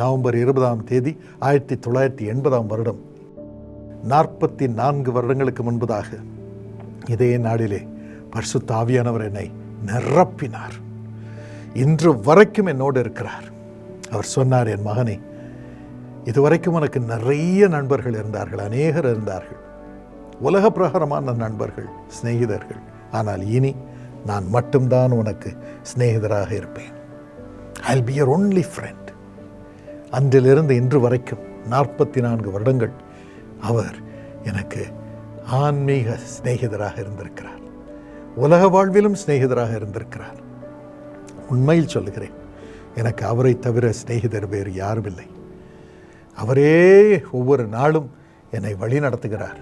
November இருபதாம் தேதி ஆயிரத்தி தொள்ளாயிரத்தி எண்பதாம் வருடம். நாற்பத்தி நான்கு வருடங்களுக்கு முன்பதாக இதே நாளிலே பர்சு தாவியானவர் என்னை நிரப்பினார். இன்று வரைக்கும் என்னோடு இருக்கிறார். அவர் சொன்னார் என் மகனே இதுவரைக்கும் உனக்கு நிறைய நண்பர்கள் இருந்தார்கள் அநேகர் இருந்தார்கள். உலக பிரகாரமான நண்பர்கள் சிநேகிதர்கள். ஆனால் இனி நான் மட்டும்தான் உனக்கு சிநேகிதராக இருப்பேன். I'll be your only friend அன்றிலிருந்து இன்று வரைக்கும் நாற்பத்தி நான்கு வருடங்கள் அவர் எனக்கு ஆன்மீக சிநேகிதராக இருந்திருக்கிறார். உலக வாழ்விலும் சிநேகிதராக இருந்திருக்கிறார். உண்மையில் சொல்லுகிறேன் எனக்கு அவரை தவிர சிநேகிதர் வேறு யாரும் இல்லை அவரே ஒவ்வொரு நாளும் என்னை வழி நடத்துகிறார்.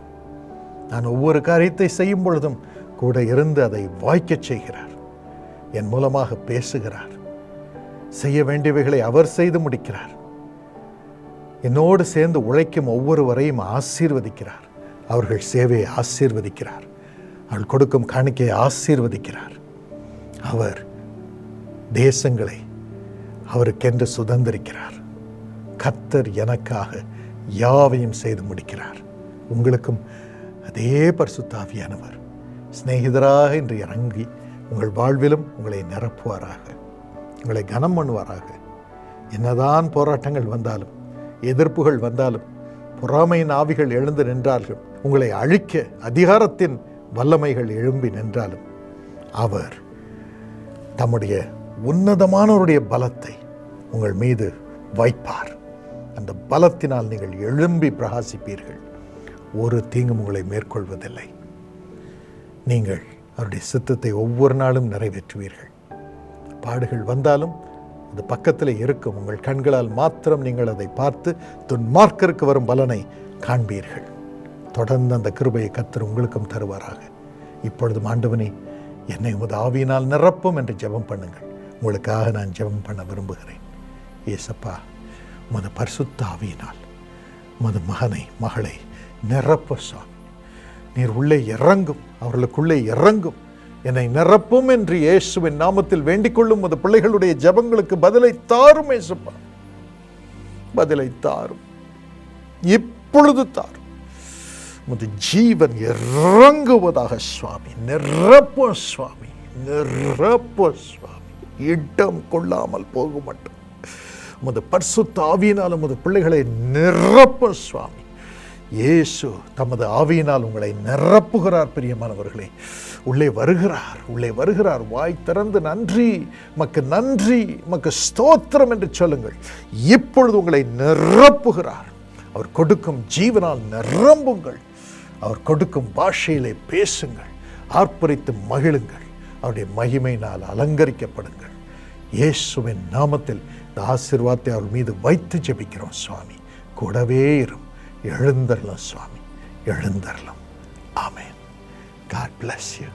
நான் ஒவ்வொரு காரியத்தை செய்யும் பொழுதும் கூட இருந்து அதை வாய்க்கச் செய்கிறார். என் மூலமாக பேசுகிறார். செய்ய வேண்டியவைகளை அவர் செய்து முடிக்கிறார். என்னோடு சேர்ந்து உழைக்கும் ஒவ்வொருவரையும் ஆசீர்வதிக்கிறார். அவர்கள் சேவையை ஆசீர்வதிக்கிறார். அவள் கொடுக்கும் காணிக்கையை ஆசீர்வதிக்கிறார். அவர் தேசங்களை அவருக்கென்று சுதந்திரிக்கிறார். கத்தர் எனக்காக யாவையும் செய்து முடிக்கிறார். உங்களுக்கும் அதே பரிசுத்தாவியானவர் சிநேகிதராக இன்று இறங்கி உங்கள் வாழ்விலும் உங்களை நிரப்புவாராக உங்களை கனம் பண்ணுவாராக என்னதான் போராட்டங்கள் வந்தாலும் எதிர்ப்புகள் வந்தாலும் பொறாமையின் ஆவிகள் எழுந்து நின்றார்கள். உங்களை அழிக்க அதிகாரத்தின் வல்லமைகள் எழும்பி நின்றாலும் அவர் தம்முடைய உன்னதமானவருடைய பலத்தை உங்கள் மீது வைப்பார். அந்த பலத்தினால் நீங்கள் எழும்பி பிரகாசிப்பீர்கள். ஒரு தீங்கும் உங்களை மேற்கொள்வதில்லை. நீங்கள் அவருடைய சித்தத்தை ஒவ்வொரு நாளும் நிறைவேற்றுவீர்கள். பாடுகள் வந்தாலும் அது பக்கத்தில் இருக்கும். உங்கள் கண்களால் மாத்திரம் நீங்கள் அதை பார்த்து துன்மார்க்கருக்கு வரும் பலனை காண்பீர்கள். தொடர்ந்து அந்த கிருபையை கத்தர் உங்களுக்கும் தருவாராக. இப்பொழுதும் ஆண்டவனே என்னை உமது ஆவியினால் நிரப்பும் என்று ஜெபம் பண்ணுங்கள். உங்களுக்காக நான் ஜெபம் பண்ண விரும்புகிறேன். ஏசப்பா உமது பரிசுத்த ஆவியினால் உமது மகனை மகளை நிரப்ப சுவாமி. நீர் உள்ளே இறங்கும் அவர்களுக்குள்ளே இறங்கும். என்னை நிரப்பும் என்று இயேசுவின் நாமத்தில் வேண்டிக் கொள்ளும் பிள்ளைகளுடைய ஜெபங்களுக்கு பதிலை தாரும் ஏசப்பா. பதிலை தாரும். இப்பொழுது தாரும். உமது ஜீவன் இறங்குவதாக சுவாமி. நிரப்போ சுவாமி. நிரப்போ சுவாமி. இடம் கொள்ளாமல் போக மாட்டோம். உமது பரிசுத்த உமது பிள்ளைகளை நிரப்ப சுவாமி. இயேசு தமது ஆவியினால் உங்களை நிரப்புகிறார் பிரியமானவர்களே. உள்ளே வருகிறார் உள்ளே வருகிறார். வாய் திறந்து நன்றி மக்கு நன்றி மக்கு ஸ்தோத்திரம் என்று சொல்லுங்கள். இப்பொழுது உங்களை நிரப்புகிறார். அவர் கொடுக்கும் ஜீவனால் நிரம்புங்கள். அவர் கொடுக்கும் பாஷையிலே பேசுங்கள். ஆர்ப்பரித்து மகிழுங்கள். அவருடைய மகிமையினால் அலங்கரிக்கப்படுங்கள். இயேசுவின் நாமத்தில் இந்த ஆசீர்வாதத்தை அவர் மீது வைத்து ஜெபிக்கிறோம் சுவாமி. கூடவே இருக்கும் எழுந்தரலாம் சுவாமி எழுந்தரலாம் ஆமேன். God bless you